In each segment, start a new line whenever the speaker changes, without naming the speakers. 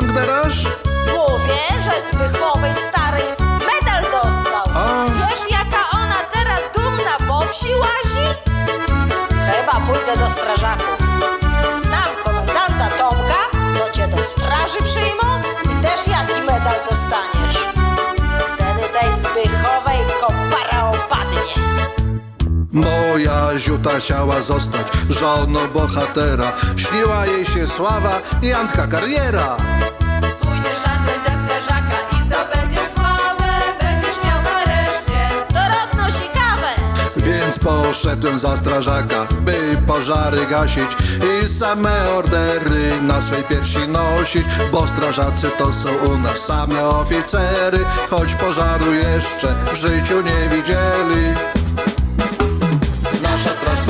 Tam gderasz?
Mówię, że z Bychowej stary medal dostał.
A.
Wiesz, jaka ona teraz dumna po wsi łazi? Chyba pójdę do strażaków. Znam komendanta Tomka, to cię do straży przyjmą i też jaki medal dostaniesz. Wtedy tej Zbychowej
Moja ziuta chciała zostać żoną bohatera. Śniła jej się sława i Antka kariera.
Pójdziesz żadnej ze strażaka i zdobędziesz sławę, będziesz miał nareszcie.
Dorodno sikawę.
Więc poszedłem za strażaka, by pożary gasić i same ordery na swej piersi nosić, bo strażacy to są u nas same oficery, choć pożaru jeszcze w życiu nie widzieli.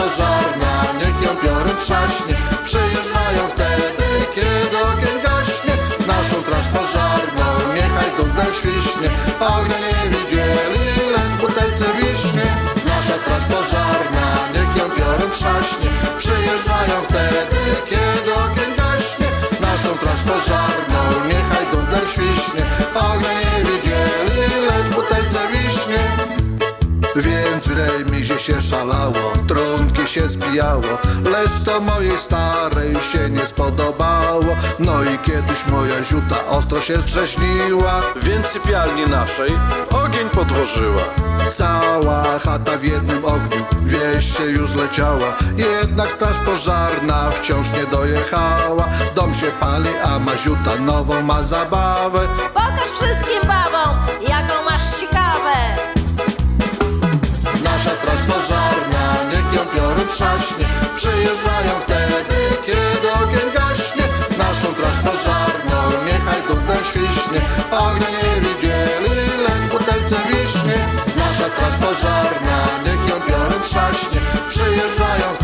Pożarna, niech ją piorun trzaśnie, przyjeżdżają wtedy, kiedy ogień gaśnie. Naszą straż pożarną, niechaj dumna świśnie, ognia nie widzieli, lecz w butelce wiśnie. Nasza straż pożarna, niech ją piorun trzaśnie, się szalało, trunki się spijało Lecz to mojej starej się nie spodobało. No i kiedyś moja ziuta ostro się drzeźniła Więc sypialni naszej ogień podłożyła. Cała chata w jednym ogniu, wieś się już leciała Jednak straż pożarna wciąż nie dojechała. Dom się pali, a Maziuta nową ma zabawę.
Pokaż wszystkim babom, jaką masz sikawę.
Pożarna, niech ją piorun trzaśnie. Przyjeżdżają wtedy, kiedy ogień gaśnie. Naszą straż pożarną, niechaj dumna świśnie Ognia nie widzieli, lecz butelce wiśnie. Nasza straż pożarna, niech ją piorun trzaśnie. Przyjeżdżają wtedy,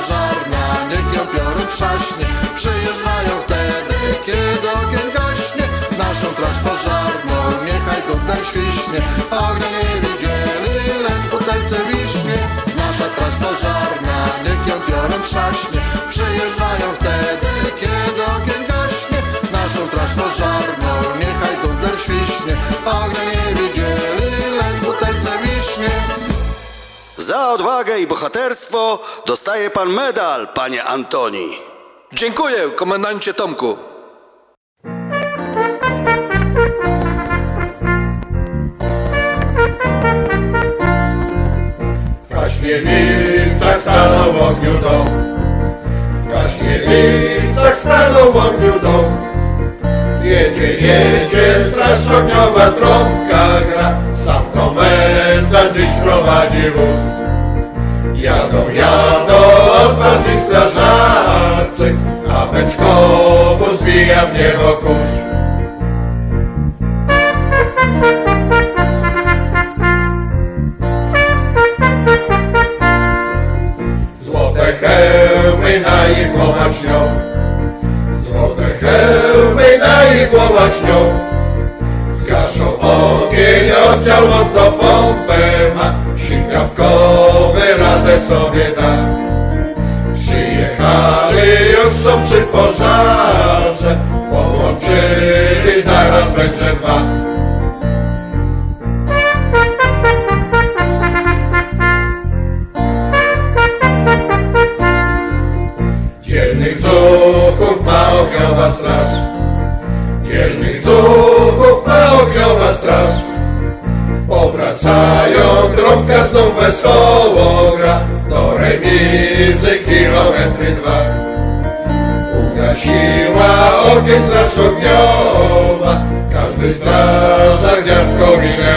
Pożarna, niech ją piorun trzaśnie. Przyjeżdżają wtedy, kiedy ogień gaśnie. Naszą straż pożarną, niechaj dumna świśnie. Ognia nie widzieli, lecz butelce wiśnie. Nasza straż pożarna, niech ją piorun trzaśnie. Przyjeżdżają wtedy, kiedy ogień gaśnie. Naszą straż pożarną,
Za odwagę i bohaterstwo dostaje pan medal, panie Antoni.
Dziękuję, komendancie Tomku.
W Kaśmiewicach stanął w ogniu dom. W Kaśmiewicach stanął w ogniu dom. Jedzie, jedzie, straż ogniowa trąbka gra. Sam komendant dziś prowadzi wóz. Jadą, jadą odważni strażacy, a beczkowo zwija w niebo kurz. Złote hełmy na ich głowach śnią. Złote hełmy na ich głowach śnią. Zgaszą ogień, oddział no to pompę ma. Sobie da. Przyjechali, już są przy pożarze. Połączyli, zaraz będzie dwa. Dzielnych zuchów ma ogniowa straż. Dzielnych zuchów ma ogniowa straż. Powracają, trąbka znów wesoło gra. Do remizy kilometry dwa. Ugasiła ogień straż ogniowa. Każdy strażak dziarską minę.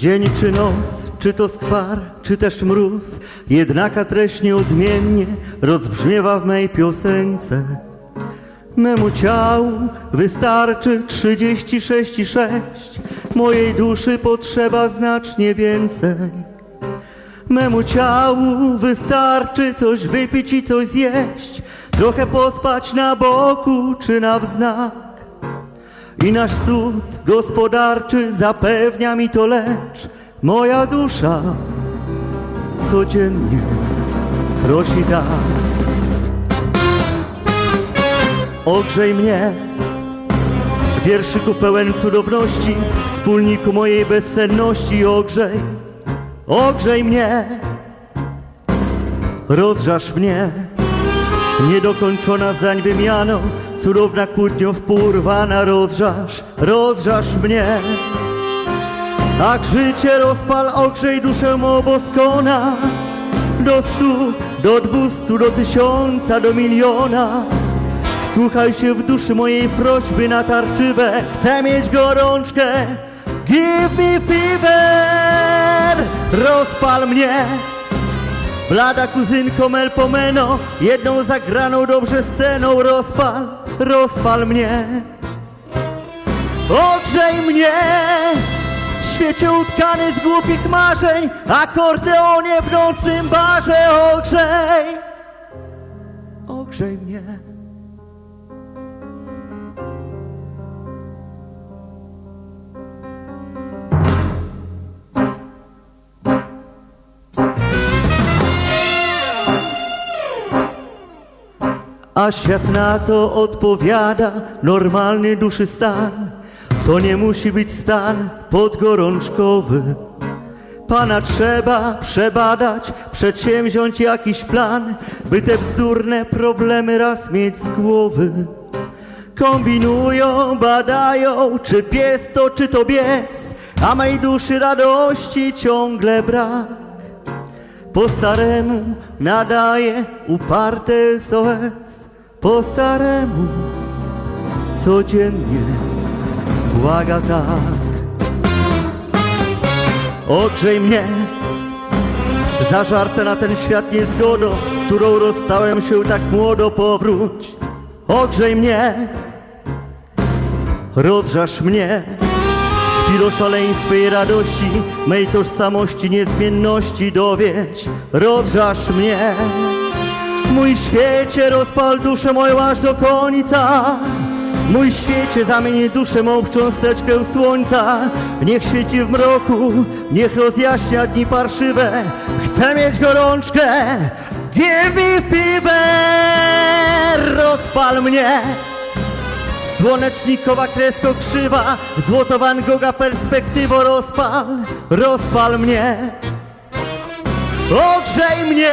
Dzień czy noc, czy to skwar, czy też mróz, jednaka treść nieodmiennie rozbrzmiewa w mej piosence. Memu ciału wystarczy 36,6, mojej duszy potrzeba znacznie więcej. Memu ciału wystarczy coś wypić i coś zjeść, trochę pospać na boku czy na wznak. I nasz cud gospodarczy zapewnia mi to lecz moja dusza codziennie prosi tak. Ogrzej mnie, wierszyku pełen cudowności, wspólniku mojej bezsenności, ogrzej, ogrzej mnie, rozżasz mnie, niedokończona zdań wymianą, cudowna kłótnią wpórwana, rozżasz, rozżasz mnie. Tak życie rozpal, ogrzej duszę mą boskona, do stu, do dwustu, do tysiąca, do miliona. Słuchaj się w duszy mojej prośby natarczywe Chcę mieć gorączkę. Give me fever. Rozpal mnie. Blada kuzynko Melpomeno Jedną zagraną dobrze sceną Rozpal, rozpal mnie. Ogrzej mnie. Świecie utkany z głupich marzeń Akordeonie w nocnym barze Ogrzej. Ogrzej mnie A świat na to odpowiada normalny duszy stan. To nie musi być stan podgorączkowy. Pana trzeba przebadać, przedsięwziąć jakiś plan, by te bzdurne problemy raz mieć z głowy. Kombinują, badają, czy pies to, czy to bies, a mej duszy radości ciągle brak. Po staremu nadaje uparte SOS Po staremu codziennie błaga tak. Ogrzej mnie Zażarte na ten świat niezgodą Z którą rozstałem się tak młodo powróć. Ogrzej mnie Rozżasz mnie. Chwilo szaleństwa i radości, mej tożsamości, niezmienności dowiedź, rozżasz mnie. Mój świecie rozpal duszę moją aż do końca. Mój świecie zamieni duszę mą w cząsteczkę słońca. Niech świeci w mroku, niech rozjaśnia dni parszywe. Chcę mieć gorączkę, give me fever, rozpal mnie. Słonecznikowa kresko krzywa, złoto Van Gogha perspektywo rozpal, rozpal mnie. Ogrzej mnie,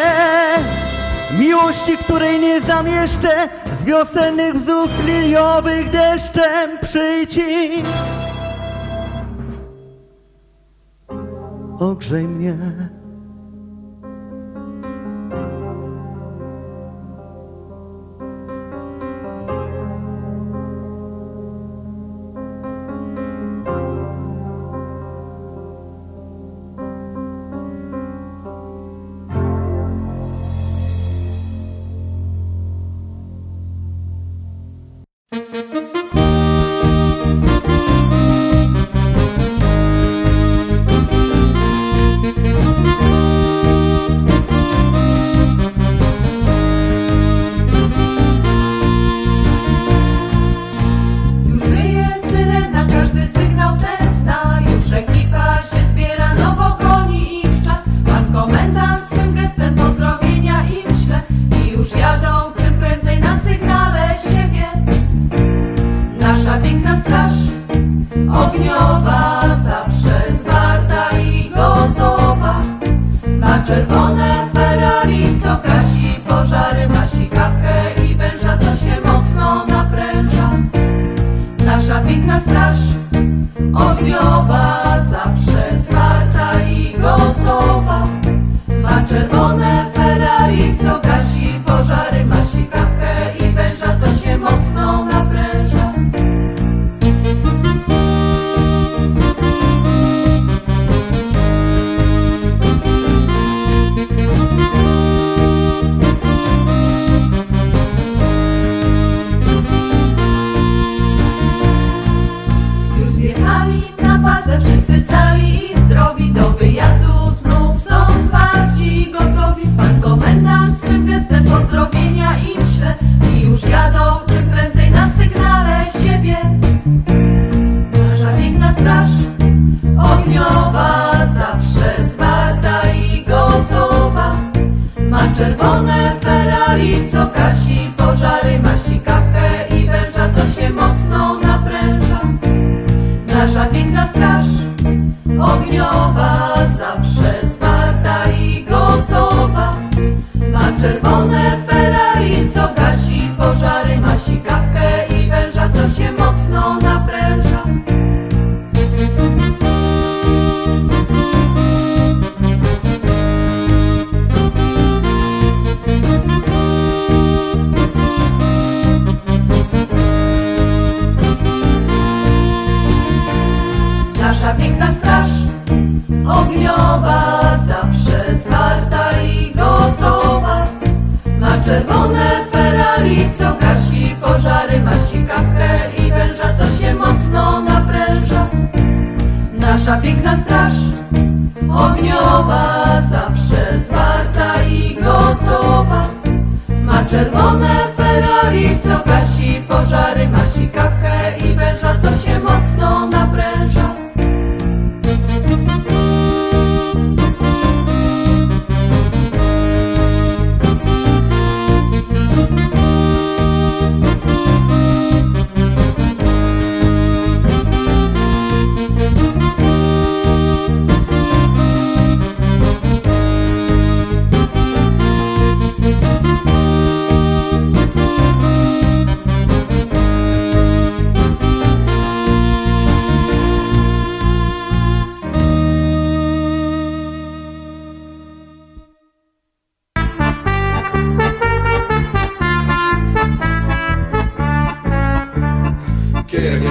miłości, której nie znam jeszcze, z wiosennych wzów liliowych deszczem przyjdź Ogrzej mnie.
Piękna straż ogniowa Co gasi pożary Ma sikawkę i węża, co się mocno napręża. Nasza piękna straż ogniowa Zawsze zwarta i gotowa. Ma czerwone czerwone Ferrari, co gasi pożary, ma sikawkę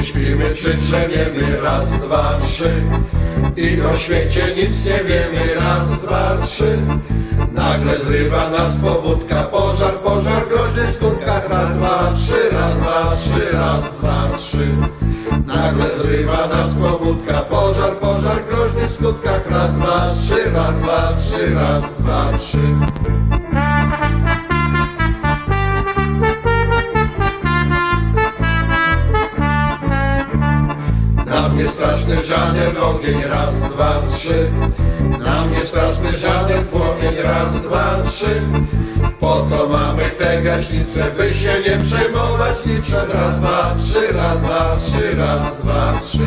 śpimy czy drzemiemy raz, dwa, trzy. I o świecie nic nie wiemy raz, dwa, trzy. Nagle zrywa nas pobudka, pożar, pożar groźny w skutkach Raz, dwa, trzy, raz, dwa, trzy, raz, dwa, trzy. Nagle zrywa nas pobudka, pożar, pożar groźny w skutkach Raz, dwa, trzy, raz, dwa, trzy, raz, dwa, trzy mnie straszny żaden ogień, raz, dwa, trzy. Na mnie straszny żaden płomień, raz, dwa, trzy. Po to mamy te gaśnice, by się nie przejmować niczym. Raz, dwa, trzy, raz, dwa, trzy, raz, dwa, trzy.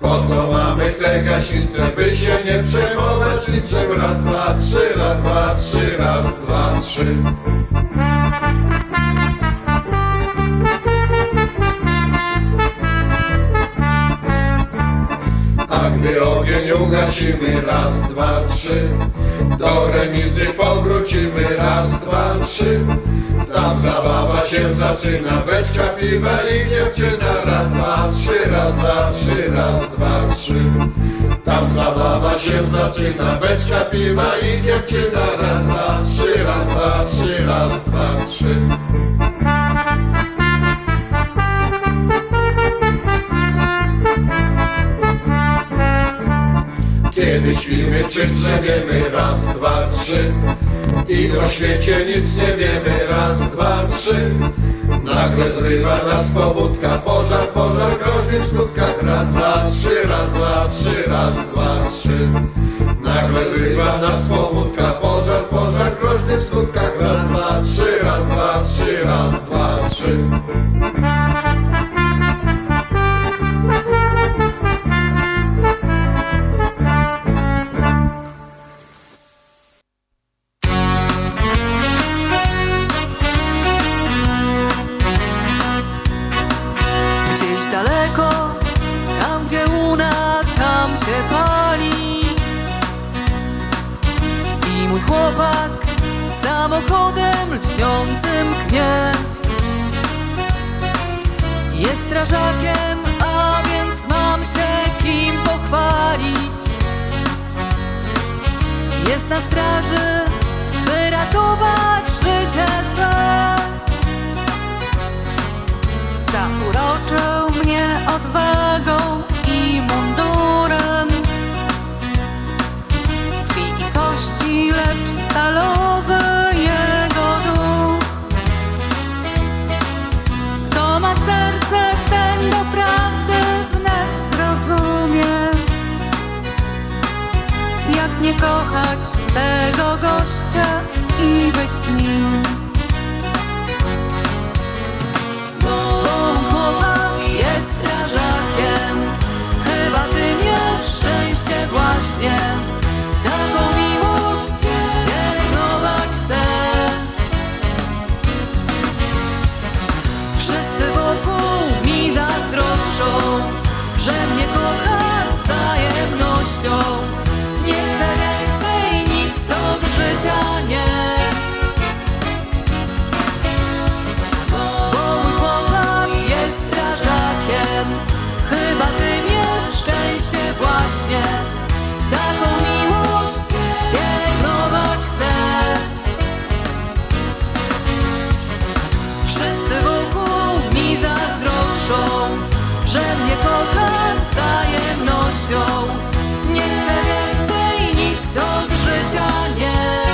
Po to mamy te gaśnice, by się nie przejmować niczym. Raz, dwa, trzy, raz, dwa, trzy, raz, dwa, trzy A gdy ogień ugasimy raz, dwa, trzy. Do remizy powrócimy raz, dwa, trzy. Tam zabawa się zaczyna Beczka piwa i dziewczyna. Raz, dwa, trzy, raz, dwa, trzy, raz, dwa, trzy. Tam zabawa się zaczyna Beczka piwa i dziewczyna. Raz, dwa, trzy, raz, dwa, trzy, raz, dwa, trzy Kiedy śpimy czy drzemiemy raz, dwa, trzy. I o świecie nic nie wiemy raz, dwa, trzy. Nagle zrywa nas pobudka, pożar, pożar groźny w skutkach. Raz, dwa, trzy, raz, dwa, trzy, raz, dwa, trzy. Nagle zrywa nas pobudka, pożar, pożar groźny w skutkach. Raz, dwa, trzy, raz, dwa, trzy, raz, dwa, trzy
tego gościa i być z nim. Bo chłopak jest strażakiem, chyba ty miał szczęście właśnie. Taką miłość pielęgnować chcę. Wszyscy wokół mi zazdroszczą, że mnie kocha z wzajemnością. Bo mój chłopak jest strażakiem, Chyba tym jest szczęście właśnie. Taką miłość pielęgnować chcę. Wszyscy wokół mi zazdroszczą Że mnie kocha z wzajemnością. Nie chcę więcej nic od życia, nie.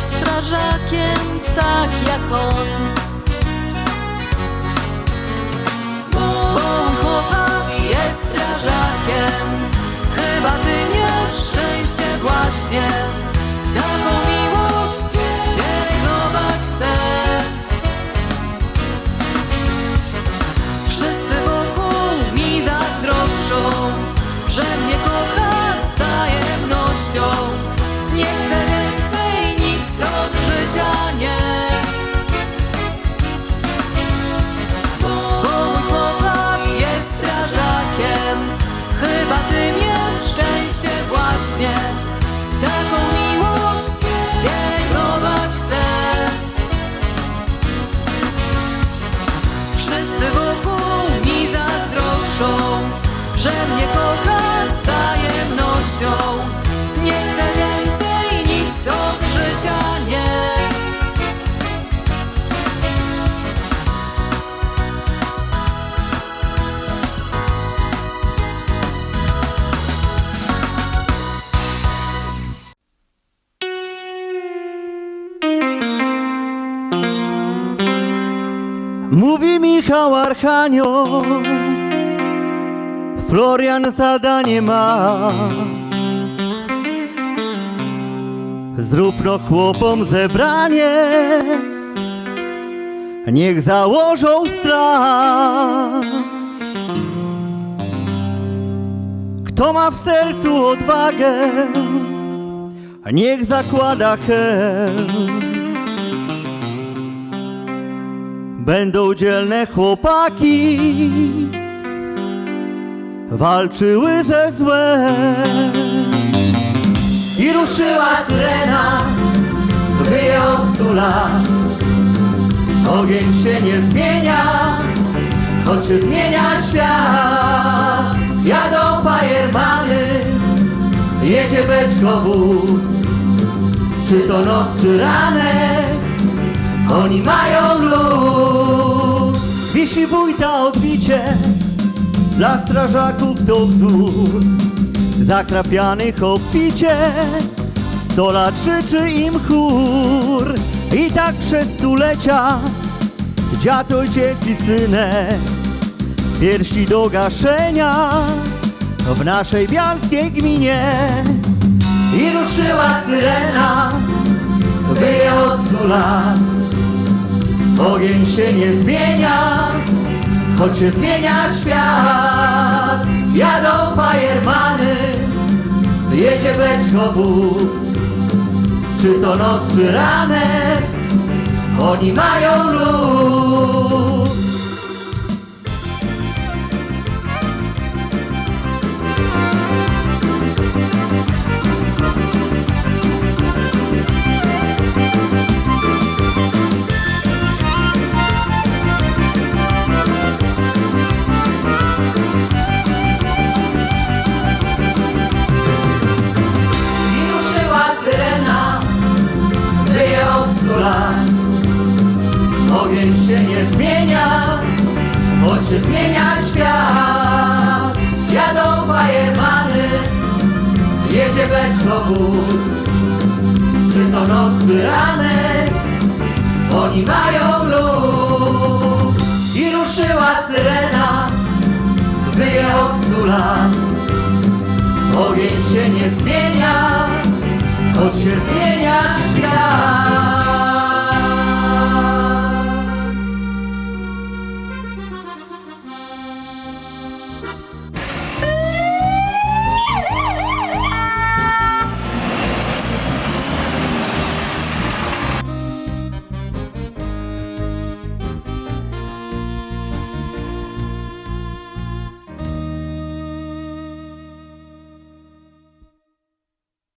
Strażakiem tak jak on szczęście właśnie. Taką miłość pielęgnować chcę. Wszyscy wokół mi zazdroszczą Że mnie kocha wzajemnością
Michał Archanioł. Florian zadanie masz Zrób no chłopom zebranie. Niech założą straż. Kto ma w sercu odwagę Niech zakłada hełm Będą dzielne chłopaki. Walczyły ze złem. I ruszyła syrena Wyje od stu lat. Ogień się nie zmienia Choć się zmienia świat. Jadą fajermany Jedzie beczkowóz Czy to noc, czy ranek oni mają luz Wisi wójta odbicie Dla strażaków to wzór Zakrapianych obficie. Sto lat krzyczy im chór I tak przez stulecia Dziad, ojciec i synek Piersi do gaszenia W naszej bialskiej gminie. I ruszyła syrena Wyje od stu lat Ogień się nie zmienia, choć się zmienia świat. Jadą fajermany, jedzie beczkowóz. Czy to noc, czy ranek, oni mają luz. Się zmienia świat. Jadą fajermany, jedzie beczkowóz. Czy to nocny ranek, oni mają luz. I ruszyła syrena, wyje od stu lat. Ogień się nie zmienia, choć się zmienia świat.